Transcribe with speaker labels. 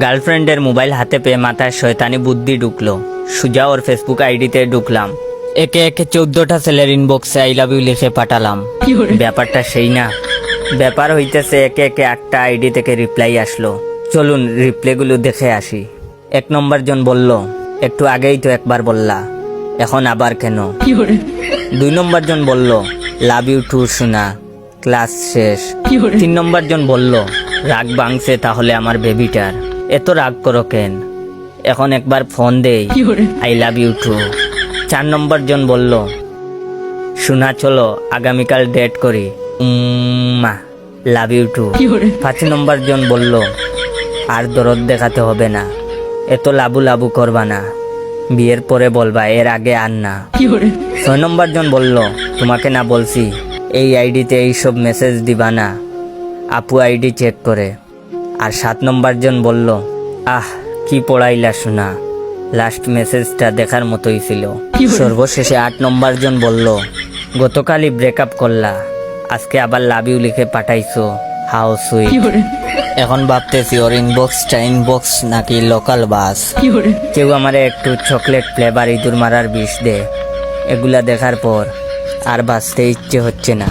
Speaker 1: গার্লফ্রেন্ডের মোবাইল হাতে পেয়ে মাথায় শয়তানি বুদ্ধি ঢুকলো। সুজা ওর ফেসবুক আইডিতে ঢুকলাম। একে একে চোদ্দটা ছেলের ইনবক্সে আই লাভ ইউ লিখে পাঠালাম। ব্যাপারটা সেই না। ব্যাপার হইতেছে একে একে একটা আইডি থেকে রিপ্লাই আসলো। চলুন রিপ্লাইগুলো দেখে আসি। এক নম্বর জন বলল একটু আগেই তো একবার বললা। এখন আবার কেন? দুই নম্বর জন বলল লাভ ইউ টু শোনা ক্লাস শেষ। তিন নম্বর জন বলল রাগ ভাঙছে তাহলে আমার বেবিটার এত রাগ করো কেন? এখন একবার ফোন দেই। আই লাভ ইউ টু চার নম্বর জন বলল শোনা চলো আগামীকাল ডেট করি। মা লাভ ইউ টু পাঁচ নম্বর জন বলল আর দরদ দেখাতে হবে না। এত লাবু লাবু করবা না। বিয়ের পরে বলবা এর আগে আর না। ছয় নম্বর জন বলল তোমাকে না বলছি এই আইডিতে এইসব মেসেজ দিবা না। আপু আইডি চেক করে। আর সাত নম্বর জন বলল আহ কি পড়াইলা শোনা লাস্ট মেসেজটা দেখার মতোই ছিল। সর্বশেষে আট নম্বর জন বলল গতকালই ব্রেকআপ করলা। আজকে আবার লাভ ইউ লিখে পাঠাইছো। হাউ সুইট এখন ভাবতেছি ওর ইনবক্স নাকি লোকাল বাস কেউ আমারে একটু চকলেট ফ্লেভার ইঁদুর মারার বিষ দে। এগুলা দেখার পর আর বাঁচতে ইচ্ছে হচ্ছে না।